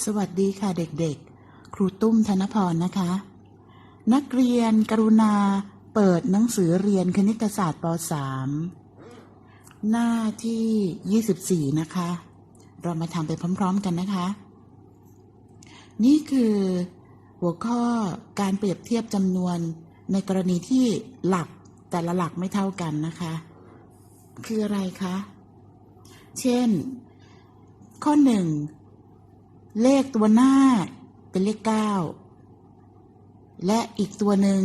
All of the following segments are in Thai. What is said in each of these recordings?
สวัสดีค่ะเด็กๆ ครูตุ้มธนพรนะคะ นักเรียนกรุณาเปิดหนังสือเรียนคณิตศาสตร์ป .3 หน้าที่ 24 นะคะ เรามาทำไปพร้อมๆกันนะคะ นี่คือหัวข้อการเปรียบเทียบจำนวนในกรณีที่หลักแต่ละหลักไม่เท่ากันนะคะ คืออะไรคะ เช่น ข้อหนึ่ง เลขตัวหน้าเป็นเลขเก้าและอีกตัวหนึ่ง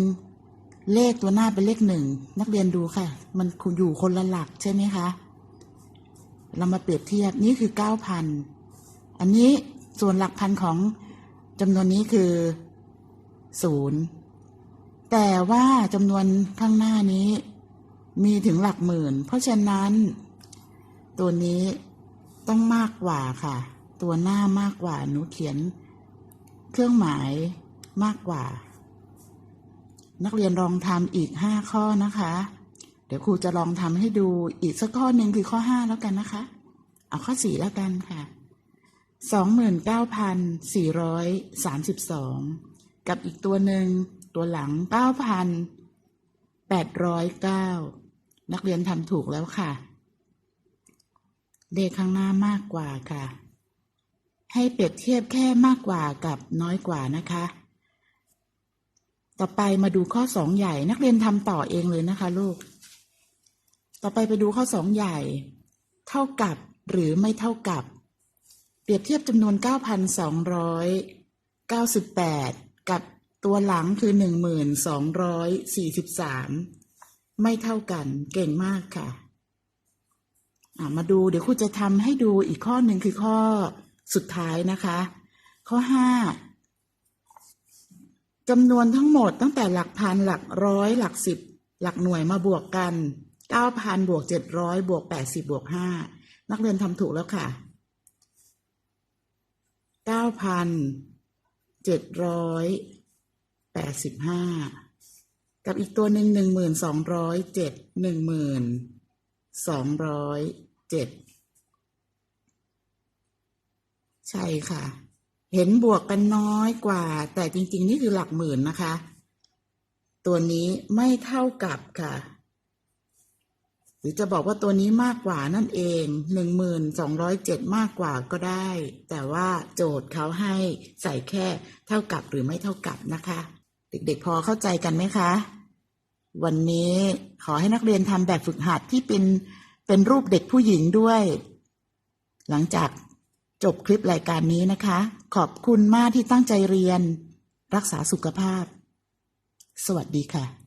เลขตัวหน้าเป็นเลขหนึ่งนักเรียนดูค่ะ มันอยู่คนละหลักใช่ไหมคะ เรามาเปรียบเทียบนี่คือเก้าพันอันนี้ส่วนหลักพันของจำนวนนี้คือศูนย์แต่ว่าจำนวนข้างหน้านี้ มีถึงหลักหมื่น เพราะฉะนั้น ตัวนี้ต้องมากกว่าค่ะ ตัวหน้ามากกว่า หนูเขียน เครื่องหมายมากกว่า นักเรียนลองทำอีกห้าข้อนะคะ เดี๋ยวครูจะลองทำให้ดูอีกสักข้อหนึ่งคือข้อห้าแล้วกันนะคะ เอาข้อสี่แล้วกันค่ะสองหมื่นเก้าพันสี่ร้อยสามสิบสองกับอีกตัวหนึ่งตัวหลังเก้าพันแปดร้อยเก้านักเรียนทำถูกแล้วค่ะ เลขข้างหน้ามากกว่าค่ะ ให้เปรียบเทียบแค่มากกว่ากับน้อยกว่านะคะ ต่อไปมาดูข้อสองใหญ่นักเรียนทำต่อเองเลยนะคะลูก ต่อไปไปดูข้อสองใหญ่ เท่ากับหรือไม่เท่ากับ เปรียบเทียบจำนวน 9,298 กับตัวหลังคือ 1,243 ไม่เท่ากันเก่งมากค่ะ มาดูเดี๋ยวครูจะทำให้ดูอีกข้อหนึ่งคือข้อ สุดท้ายนะคะ ข้อห้าจำนวนทั้งหมดตั้งแต่หลักพันหลักร้อยหลักสิบหลักหน่วยมาบวกกันเก้าพันบวกเจ็ดร้อยบวกแปดสิบบวกห้านักเรียนทำถูกแล้วค่ะเก้าพันเจ็ดร้อยแปดสิบห้ากับอีกตัวหนึ่งหนึ่งหมื่นสองร้อยเจ็ดหนึ่งหมื่นสองร้อยเจ็ด ใช่ค่ะ เห็นบวกกันน้อยกว่า แต่จริง ๆ นี่คือหลักหมื่นนะคะ ตัวนี้ไม่เท่ากับค่ะ หรือจะบอกว่าตัวนี้มากกว่านั่นเองหนึ่งหมื่นสองร้อยเจ็ดมากกว่าก็ได้ แต่ว่าโจทย์เขาให้ใส่แค่เท่ากับหรือไม่เท่ากับนะคะ เด็กๆพอเข้าใจกันไหมคะ วันนี้ขอให้นักเรียนทำแบบฝึกหัดที่เป็นเป็นรูปเด็กผู้หญิงด้วย หลังจาก จบคลิปรายการนี้นะคะ ขอบคุณมากที่ตั้งใจเรียน รักษาสุขภาพ สวัสดีค่ะ